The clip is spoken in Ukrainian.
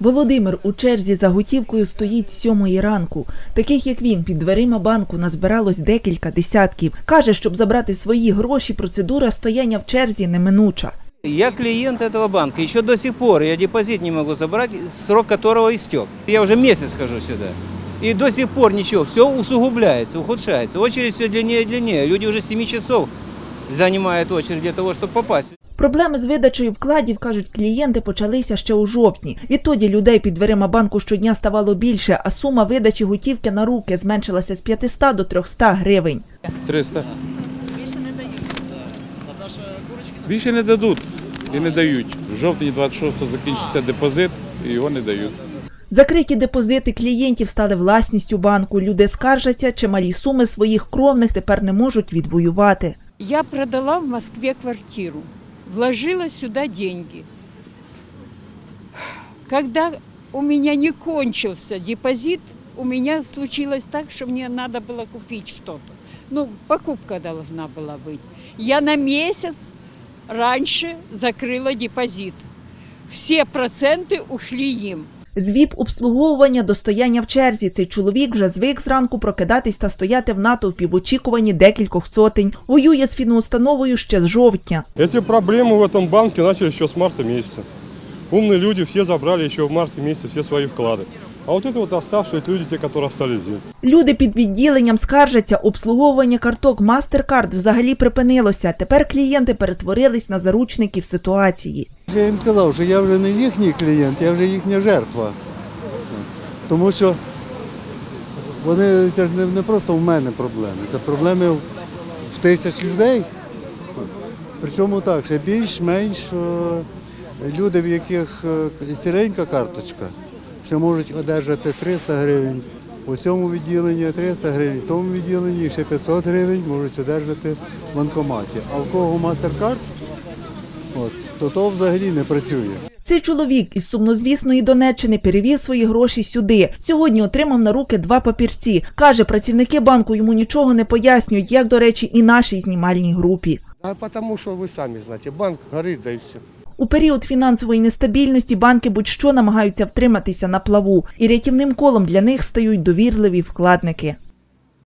Володимир у черзі за готівкою стоїть сьомої ранку. Таких як він під дверима банку назбиралось декілька десятків. Каже, щоб забрати свої гроші, процедура стояння в черзі неминуча. Я клиент этого банка. Еще до сих пор я депозит не могу забрать, срок которого истек. Я уже месяц хожу сюда. И до сих пор ничего. Все усугубляется, ухудшается. Очередь все длиннее и длиннее. Люди уже 7 часов занимают очередь для того, чтобы попасть. Проблеми з видачею вкладів, кажуть клієнти, почалися ще у жовтні. Відтоді людей під дверима банку щодня ставало більше, а сума видачі готівки на руки зменшилася з 500 до 300 гривень. 300. Більше не дадуть і не дають. В жовтні 26-го закінчиться депозит і його не дають. Закриті депозити клієнтів стали власністю банку. Люди скаржаться, чималі суми своїх кровних тепер не можуть відвоювати. Я продала в Москве квартиру, вложила сюда деньги. Когда у меня не кончился депозит, у меня случилось так, что мне надо было купить что-то. Ну, покупка должна была быть. Я на месяц раньше закрыла депозит. Все проценты ушли им. З ВІП обслуговування до стояння в черзі. Цей чоловік вже звик зранку прокидатись та стояти в натовпі в очікуванні декількох сотень. Воює з фінустановою ще з жовтня. Эти проблемы в этом банке начались еще с марта месяца. Умные люди все забрали еще в марте месяце все свои вклады. А вот это вот оставшиеся люди, те, которые остались здесь. Люди під відділенням скаржаться, обслуговування карток MasterCard взагалі припинилося. Тепер клієнти перетворились на заручників ситуації. Я їм сказав, що я вже не їхній клієнт, я вже їхня жертва. Тому що вони це ж не, не просто в мене проблеми, це проблеми в тисяч людей. Причому так, ще більш-менш е, люди, в яких е, сіренька карточка, ще можуть одержати 300 гривень. У цьому відділенні 300 гривень, в тому відділенні ще 500 гривень можуть одержати в банкоматі. А в кого MasterCard, от, то то взагалі не працює. Цей чоловік із сумнозвісної Донеччини перевів свої гроші сюди. Сьогодні отримав на руки два папірці. Каже, працівники банку йому нічого не пояснюють, як, до речі, і нашій знімальній групі. А потому что вы сами знаете, банк горит, да и все. У період фінансової нестабільності банки будь-що намагаються втриматися на плаву, і рятівним колом для них стають довірливі вкладники.